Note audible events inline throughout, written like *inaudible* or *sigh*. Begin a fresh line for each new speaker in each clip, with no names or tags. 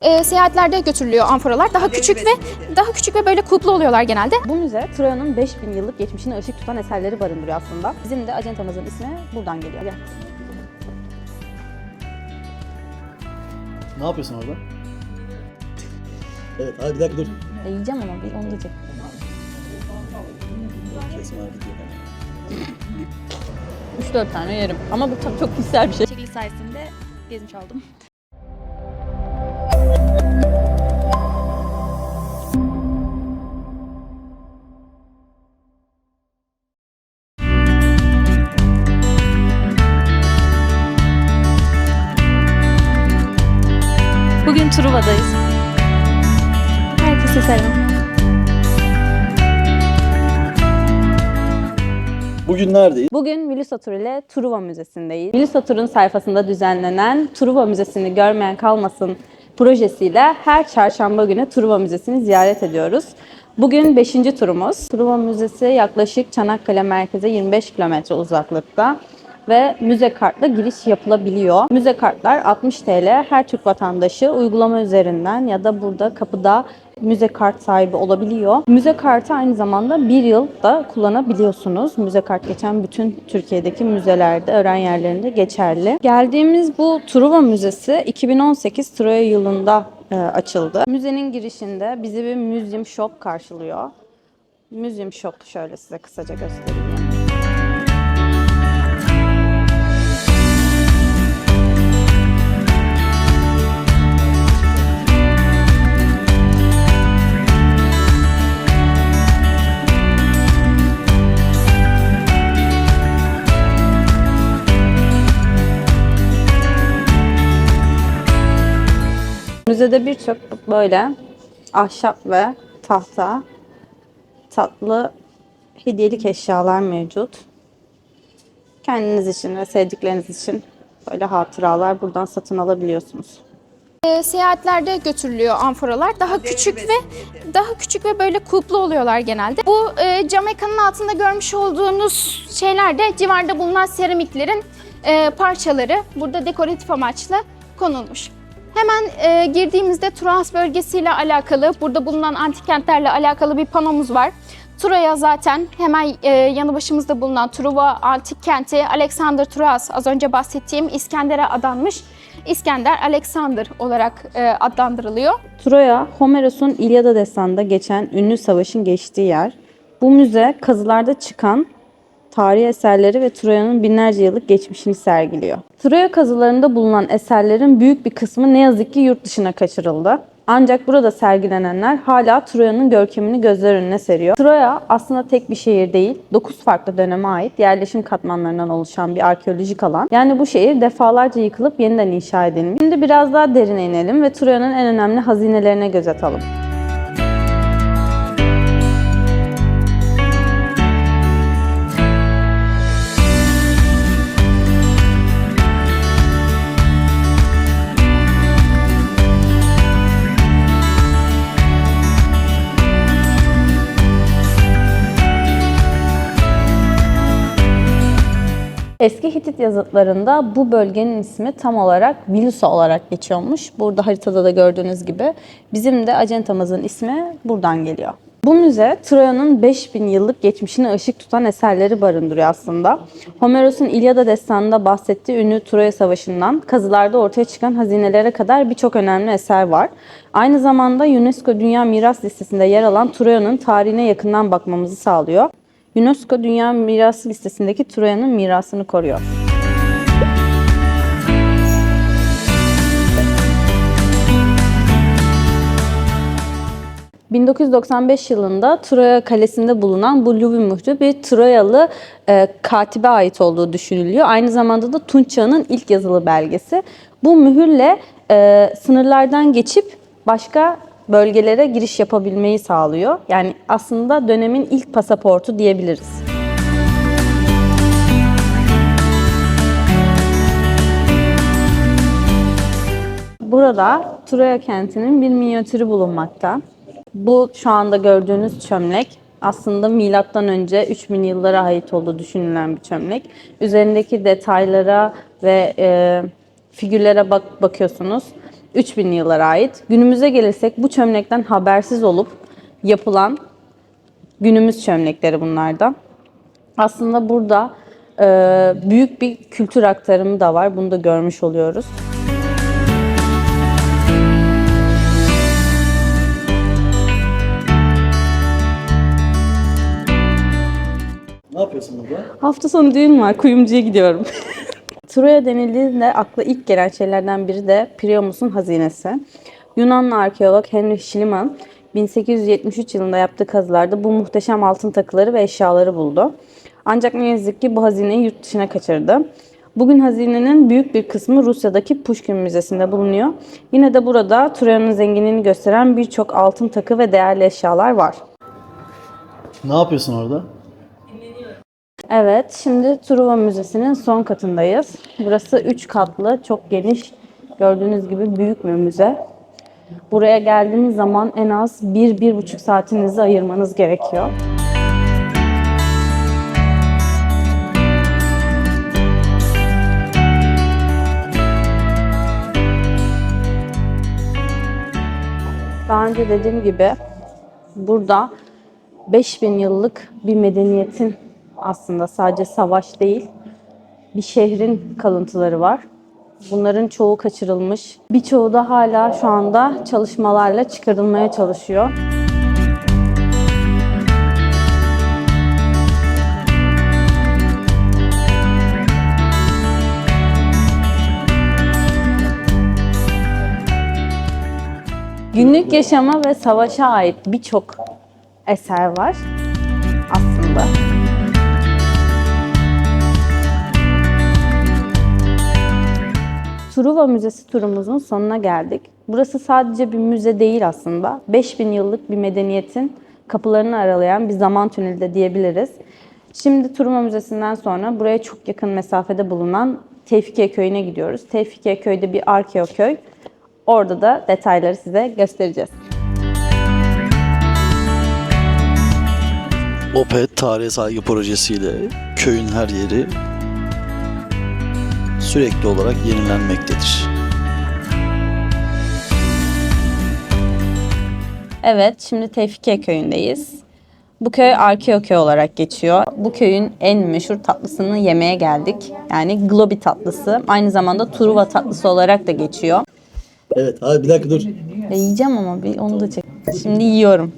E, seyahatlerde götürülüyor amforalar. Daha küçük ve daha küçük ve böyle kulplu oluyorlar genelde.
Bu müze Troya'nın 5000 yıllık geçmişine ışık tutan eserleri barındırıyor aslında. Bizim de acentamızın ismi buradan geliyor. Gel.
Ne yapıyorsun orada? Evet, hadi bir dakika dur.
E, yiyeceğim ama bir onu diyecek.
Kesme gidiyor.
3-4 tane yerim. Ama bu tabii çok kişisel bir şey.
Çekiliş sayesinde gezmiş oldum.
Bugün Truva'dayız. Herkese selam.
Bugün neredeyiz?
Bugün Milusatur ile Truva Müzesi'ndeyiz. Milusatur'un sayfasında düzenlenen Truva Müzesi'ni görmeyen kalmasın projesiyle her çarşamba günü Truva Müzesi'ni ziyaret ediyoruz. Bugün 5. turumuz. Truva Müzesi yaklaşık Çanakkale merkeze 25 kilometre uzaklıkta ve müze kartla giriş yapılabiliyor. Müze kartlar 60 TL. Her Türk vatandaşı uygulama üzerinden ya da burada kapıda müze kart sahibi olabiliyor. Müze kartı aynı zamanda bir yıl da kullanabiliyorsunuz. Müze kart geçen bütün Türkiye'deki müzelerde, öğren yerlerinde geçerli. Geldiğimiz bu Truva Müzesi 2018 Troya yılında e, açıldı. Müzenin girişinde bizi bir Museum Shop karşılıyor. Museum Shop şöyle size kısaca göstereyim. Müzede birçok böyle ahşap ve tahta tatlı hediyelik eşyalar mevcut. Kendiniz için ve sevdikleriniz için böyle hatıralar buradan satın alabiliyorsunuz.
E, seyahatlerde götürülüyor amforalar. Daha küçük ve daha küçük ve böyle kulplu oluyorlar genelde. Bu e, cam ekranın altında görmüş olduğunuz şeyler de civarda bulunan seramiklerin e, parçaları. Burada dekoratif amaçlı konulmuş. Hemen e, girdiğimizde Truas bölgesiyle alakalı, burada bulunan antik kentlerle alakalı bir panomuz var. Troya zaten hemen e, yanı başımızda bulunan Truva antik kenti Alexander Truas az önce bahsettiğim İskender'e adanmış. İskender Alexander olarak e, adlandırılıyor.
Troya, Homeros'un İlyada destanında geçen ünlü savaşın geçtiği yer. Bu müze kazılarda çıkan tarihi eserleri ve Troya'nın binlerce yıllık geçmişini sergiliyor. Troya kazılarında bulunan eserlerin büyük bir kısmı ne yazık ki yurt dışına kaçırıldı. Ancak burada sergilenenler hala Troya'nın görkemini gözler önüne seriyor. Troya aslında tek bir şehir değil, 9 farklı döneme ait yerleşim katmanlarından oluşan bir arkeolojik alan. Yani bu şehir defalarca yıkılıp yeniden inşa edilmiş. Şimdi biraz daha derine inelim ve Troya'nın en önemli hazinelerine göz atalım. Eski Hitit yazıtlarında bu bölgenin ismi tam olarak Vilusa olarak geçiyormuş. Burada haritada da gördüğünüz gibi. Bizim de acentamızın ismi buradan geliyor. Bu müze Troya'nın 5000 yıllık geçmişine ışık tutan eserleri barındırıyor aslında. Homeros'un İlyada destanında bahsettiği ünlü Troya Savaşı'ndan kazılarda ortaya çıkan hazinelere kadar birçok önemli eser var. Aynı zamanda UNESCO Dünya Miras Listesi'nde yer alan Troya'nın tarihine yakından bakmamızı sağlıyor. UNESCO Dünya Mirası listesindeki Troya'nın mirasını koruyor. ...1995 yılında Troya Kalesi'nde bulunan bu Luvi mührü bir Troyalı e, katibe ait olduğu düşünülüyor. Aynı zamanda da Tunç Çağı'nın ilk yazılı belgesi. Bu mühürle e, sınırlardan geçip başka bölgelere giriş yapabilmeyi sağlıyor. Yani aslında dönemin ilk pasaportu diyebiliriz. Burada Troya kentinin bir minyatürü bulunmakta. Bu şu anda gördüğünüz çömlek aslında milattan önce 3000 yıllara ait olduğu düşünülen bir çömlek. Üzerindeki detaylara ve e, figürlere bak bakıyorsunuz. 3000'li yıllara ait. Günümüze gelirsek bu çömlekten habersiz olup yapılan günümüz çömlekleri bunlardan. Aslında burada e, büyük bir kültür aktarımı da var. Bunu da görmüş oluyoruz.
Ne yapıyorsun burada?
Hafta sonu düğün var. Kuyumcuya gidiyorum. *laughs* Troya denildiğinde akla ilk gelen şeylerden biri de Priamus'un hazinesi. Yunanlı arkeolog Henry Schliemann 1873 yılında yaptığı kazılarda bu muhteşem altın takıları ve eşyaları buldu. Ancak ne yazık ki bu hazineyi yurt dışına kaçırdı. Bugün hazinenin büyük bir kısmı Rusya'daki Pushkin Müzesi'nde bulunuyor. Yine de burada Troya'nın zenginliğini gösteren birçok altın takı ve değerli eşyalar var.
Ne yapıyorsun orada?
Evet, şimdi Truva Müzesi'nin son katındayız. Burası 3 katlı, çok geniş, gördüğünüz gibi büyük bir müze. Buraya geldiğiniz zaman en az 1-1,5 saatinizi ayırmanız gerekiyor. Daha önce dediğim gibi burada 5000 yıllık bir medeniyetin aslında sadece savaş değil, bir şehrin kalıntıları var. Bunların çoğu kaçırılmış. Birçoğu da hala şu anda çalışmalarla çıkarılmaya çalışıyor. Günlük yaşama ve savaşa ait birçok eser var aslında. Truva Müzesi turumuzun sonuna geldik. Burası sadece bir müze değil aslında. 5000 yıllık bir medeniyetin kapılarını aralayan bir zaman tüneli de diyebiliriz. Şimdi Truva Müzesi'nden sonra buraya çok yakın mesafede bulunan Tevfikiye Köyü'ne gidiyoruz. Tevfikiye Köy'de bir arkeo köy. Orada da detayları size göstereceğiz.
OPET Tarihe Saygı Projesi'yle köyün her yeri sürekli olarak yenilenmektedir.
Evet, şimdi Tevfikiye köyündeyiz. Bu köy Arkeo köy olarak geçiyor. Bu köyün en meşhur tatlısını yemeye geldik. Yani globi tatlısı. Aynı zamanda Truva tatlısı olarak da geçiyor.
Evet, hadi bir dakika dur.
Ya yiyeceğim ama bir onu da çek. Şimdi yiyorum.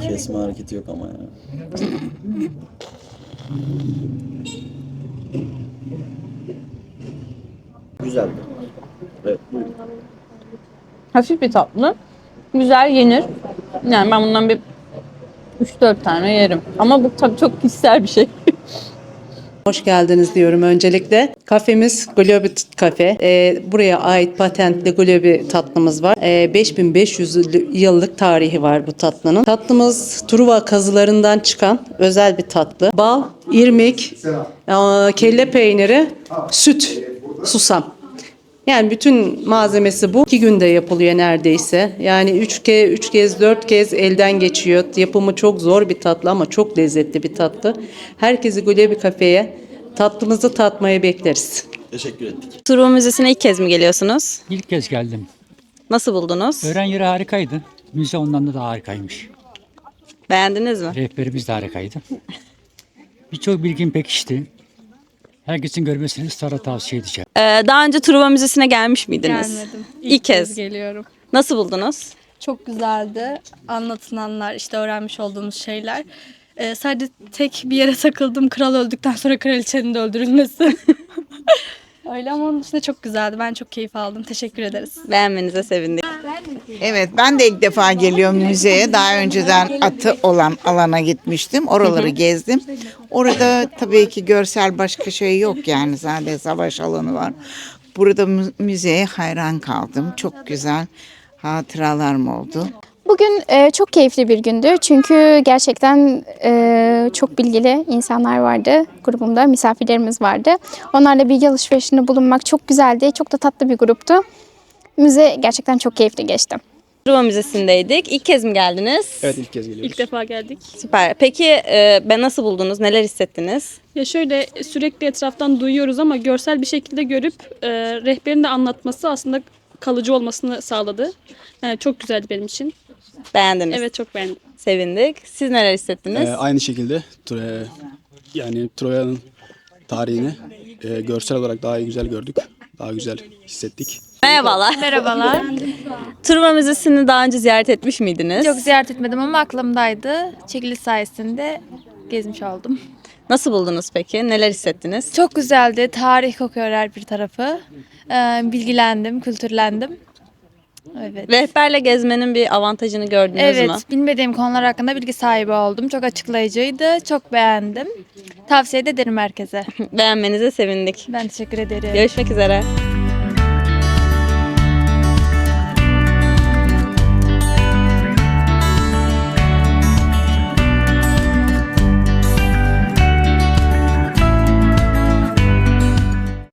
Kesme hareketi yok ama ya. *laughs* Güzeldi. Evet, buyurun.
Hafif bir tatlı. Güzel yenir. Yani ben bundan bir 3-4 tane yerim. Ama bu tabii çok kişisel bir şey. *laughs*
Hoş geldiniz diyorum öncelikle. Kafemiz Globi Kafe. Ee, buraya ait patentli Globi tatlımız var. Ee, 5500 yıllık tarihi var bu tatlının. Tatlımız Truva kazılarından çıkan özel bir tatlı. Bal, irmik, e, kelle peyniri, süt, susam. Yani bütün malzemesi bu. İki günde yapılıyor neredeyse. Yani üç kez, üç kez, dört kez elden geçiyor. Yapımı çok zor bir tatlı ama çok lezzetli bir tatlı. Herkesi Gulebi Kafe'ye tatlımızı tatmaya bekleriz.
Teşekkür ettik.
Truva Müzesi'ne ilk kez mi geliyorsunuz?
İlk kez geldim.
Nasıl buldunuz?
Öğren yeri harikaydı. Müze ondan da daha harikaymış.
Beğendiniz mi?
Rehberimiz de harikaydı. Birçok bilgim pekişti. Herkesin görmesini ısrarla tavsiye edeceğim.
Ee, daha önce Truva Müzesi'ne gelmiş miydiniz?
Gelmedim.
İlk, kez.
geliyorum.
Nasıl buldunuz?
Çok güzeldi. Anlatılanlar, işte öğrenmiş olduğumuz şeyler. Ee, sadece tek bir yere takıldım. Kral öldükten sonra kraliçenin de öldürülmesi. *laughs* Öyle ama onun dışında çok güzeldi. Ben çok keyif aldım. Teşekkür ederiz.
Beğenmenize sevindik.
Evet ben de ilk defa geliyorum müzeye. Daha önceden atı olan alana gitmiştim. Oraları gezdim. Orada tabii ki görsel başka şey yok yani sadece savaş alanı var. Burada mü- müzeye hayran kaldım. Çok güzel hatıralarım oldu.
Bugün e, çok keyifli bir gündü çünkü gerçekten e, çok bilgili insanlar vardı grubumda, misafirlerimiz vardı. Onlarla bilgi alışverişinde bulunmak çok güzeldi, çok da tatlı bir gruptu. Müze gerçekten çok keyifli geçti.
Truva Müzesi'ndeydik. İlk kez mi geldiniz?
Evet ilk kez geliyoruz.
İlk defa geldik.
Süper. Peki e, ben nasıl buldunuz? Neler hissettiniz?
Ya şöyle sürekli etraftan duyuyoruz ama görsel bir şekilde görüp e, rehberin de anlatması aslında kalıcı olmasını sağladı. Yani çok güzeldi benim için.
Beğendiniz.
Evet çok beğendim.
Sevindik. Siz neler hissettiniz?
Ee, aynı şekilde Tro- yani Troya'nın tarihini e, görsel olarak daha iyi güzel gördük. Daha güzel hissettik.
Merhabalar.
Merhabalar.
Truva Müzesi'ni daha önce ziyaret etmiş miydiniz?
Yok ziyaret etmedim ama aklımdaydı. Çekiliş sayesinde gezmiş oldum.
Nasıl buldunuz peki? Neler hissettiniz?
Çok güzeldi. Tarih kokuyor her bir tarafı. Ee, bilgilendim, kültürlendim. Evet.
Rehberle gezmenin bir avantajını gördünüz
Evet,
mü?
bilmediğim konular hakkında bilgi sahibi oldum. Çok açıklayıcıydı. Çok beğendim. Tavsiye de ederim herkese. *laughs*
Beğenmenize sevindik.
Ben teşekkür ederim.
Görüşmek üzere.